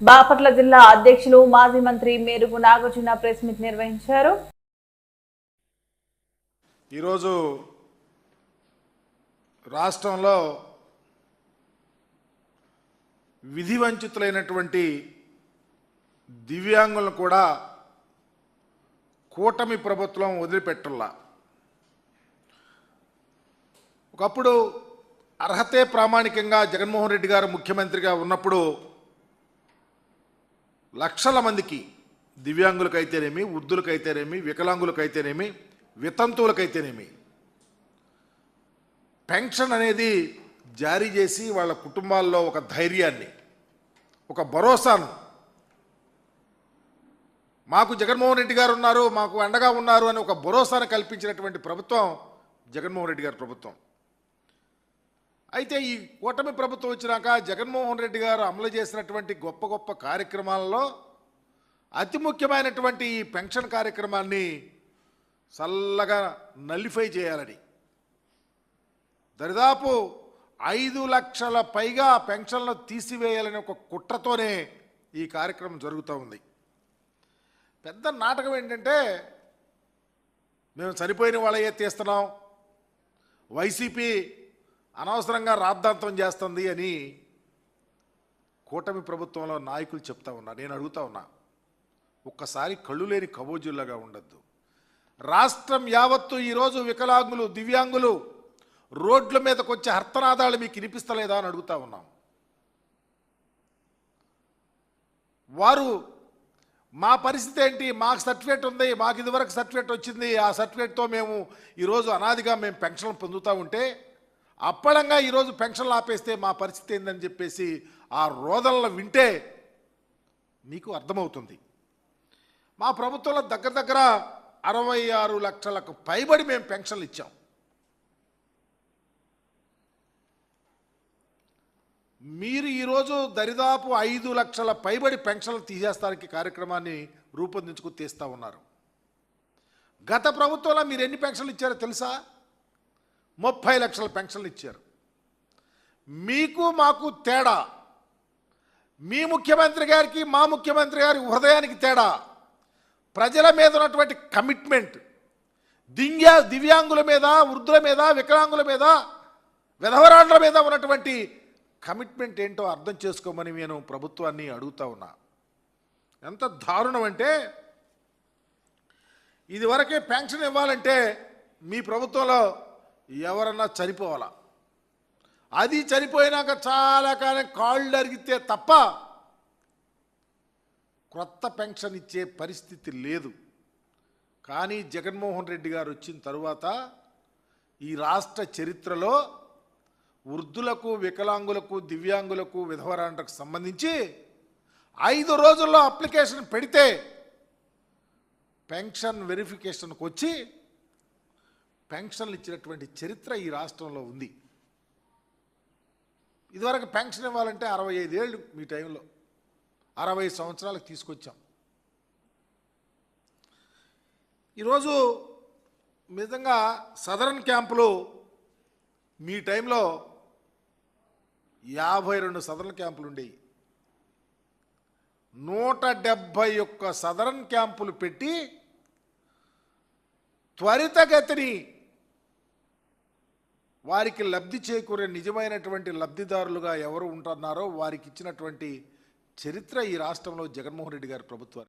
బాపట్ల జిల్లా అధ్యక్షులు మాజీ మంత్రి మేరుగు నాగార్జున ప్రెస్ మీట్ నిర్వహించారు. ఈరోజు రాష్ట్రంలో విధి వంచితులైనటువంటి దివ్యాంగులను కూడా కూటమి ప్రభుత్వం వదిలిపెట్టల్లా ఒకప్పుడు అర్హతే ప్రామాణికంగా జగన్మోహన్ రెడ్డి గారు ముఖ్యమంత్రిగా ఉన్నప్పుడు లక్షల మందికి దివ్యాంగులకైతేనేమి వృద్ధులకైతేనేమి వికలాంగులకైతేనేమి వితంతువులకైతేనేమి. పెన్షన్ అనేది జారీ చేసి వాళ్ళ కుటుంబాల్లో ఒక ధైర్యాన్ని ఒక భరోసాను. మాకు జగన్మోహన్ రెడ్డి గారు ఉన్నారు మాకు అండగా ఉన్నారు అని ఒక భరోసాను కల్పించినటువంటి ప్రభుత్వం జగన్మోహన్ రెడ్డి గారి ప్రభుత్వం. అయితే ఈ కూటమి ప్రభుత్వం వచ్చినాక జగన్మోహన్ రెడ్డి గారు అమలు చేసినటువంటి గొప్ప గొప్ప కార్యక్రమాలలో అతి ముఖ్యమైనటువంటి ఈ పెన్షన్ కార్యక్రమాన్ని చల్లగా నల్లిఫై చేయాలని. దరిదాపు ఐదు లక్షల పైగా పెన్షన్లు తీసివేయాలని ఒక కుట్రతోనే ఈ కార్యక్రమం జరుగుతూ ఉంది. పెద్ద నాటకం ఏంటంటే మేము చనిపోయిన వాళ్ళయే తీస్తున్నాం వైసీపీ అనవసరంగా రాద్ధాంతం చేస్తుంది అని కూటమి ప్రభుత్వంలో నాయకులు చెప్తా ఉన్నా నేను అడుగుతా ఉన్నా. ఒక్కసారి కళ్ళు లేని కబోజుల్లాగా ఉండద్దు. రాష్ట్రం యావత్తు ఈరోజు వికలాంగులు దివ్యాంగులు రోడ్ల మీదకి వచ్చే హర్తనాదాలు మీకు వినిపిస్తలేదా అని అడుగుతా ఉన్నాం. వారు మా పరిస్థితి ఏంటి? మాకు సర్టిఫికేట్ ఉంది మాకు ఇదివరకు సర్టిఫికేట్ వచ్చింది ఆ సర్టిఫికేట్తో మేము ఈరోజు అనాదిగా మేము పెన్షన్ పొందుతూ ఉంటే అప్పడంగా ఈరోజు పెన్షన్లు ఆపేస్తే మా పరిస్థితి ఏందని చెప్పేసి ఆ రోదనలు వింటే మీకు అర్థమవుతుంది. మా ప్రభుత్వంలో దగ్గర దగ్గర అరవై ఆరు లక్షలకు పైబడి మేము పెన్షన్లు ఇచ్చాం. మీరు ఈరోజు దరిదాపు ఐదు లక్షల పైబడి పెన్షన్లు తీసేస్తానికి కార్యక్రమాన్ని రూపొందించుకు తీస్తూ ఉన్నారు. గత ప్రభుత్వంలో మీరు ఎన్ని పెన్షన్లు ఇచ్చారో తెలుసా? ముప్పై లక్షల పెన్షన్లు ఇచ్చారు. మీకు మాకు తేడా. మీ ముఖ్యమంత్రి గారికి మా ముఖ్యమంత్రి గారి హృదయానికి తేడా. ప్రజల మీద ఉన్నటువంటి కమిట్మెంట్. దింగ్యా దివ్యాంగుల మీద వృద్ధుల మీద వికలాంగుల మీద విధవరాండ్ల మీద ఉన్నటువంటి కమిట్మెంట్ ఏంటో అర్థం చేసుకోమని నేను ప్రభుత్వాన్ని అడుగుతా ఉన్నా. ఎంత దారుణం అంటే ఇదివరకే పెన్షన్ ఇవ్వాలంటే మీ ప్రభుత్వంలో ఎవరన్నా చనిపోవాలా? అది చనిపోయినాక చాలా కాలం కాళ్ళు అరిగితే తప్ప క్రొత్త పెన్షన్ ఇచ్చే పరిస్థితి లేదు. కానీ జగన్మోహన్ రెడ్డి గారు వచ్చిన తరువాత ఈ రాష్ట్ర చరిత్రలో వృద్ధులకు వికలాంగులకు దివ్యాంగులకు విధవరాంటకు సంబంధించి ఐదు రోజుల్లో అప్లికేషన్ పెడితే పెన్షన్ వెరిఫికేషన్కి వచ్చి పెన్షన్లు ఇచ్చినటువంటి చరిత్ర ఈ రాష్ట్రంలో ఉంది. ఇదివరకు పెన్షన్ ఇవ్వాలంటే అరవై ఐదేళ్ళు మీ టైంలో. అరవై సంవత్సరాలకు తీసుకొచ్చాం. ఈరోజు నిజంగా సదరన్ క్యాంపులు మీ టైంలో యాభై రెండు సదరన్ క్యాంపులు ఉండేవి. నూట డెబ్భై ఒక్క సదరన్ క్యాంపులు పెట్టి త్వరితగతిని వారికి లబ్ధి చేకూరే నిజమైనటువంటి లబ్ధిదారులుగా ఎవరు ఉంటున్నారో వారికి ఇచ్చినటువంటి చరిత్ర ఈ రాష్ట్రంలో జగన్మోహన్ రెడ్డి గారి ప్రభుత్వం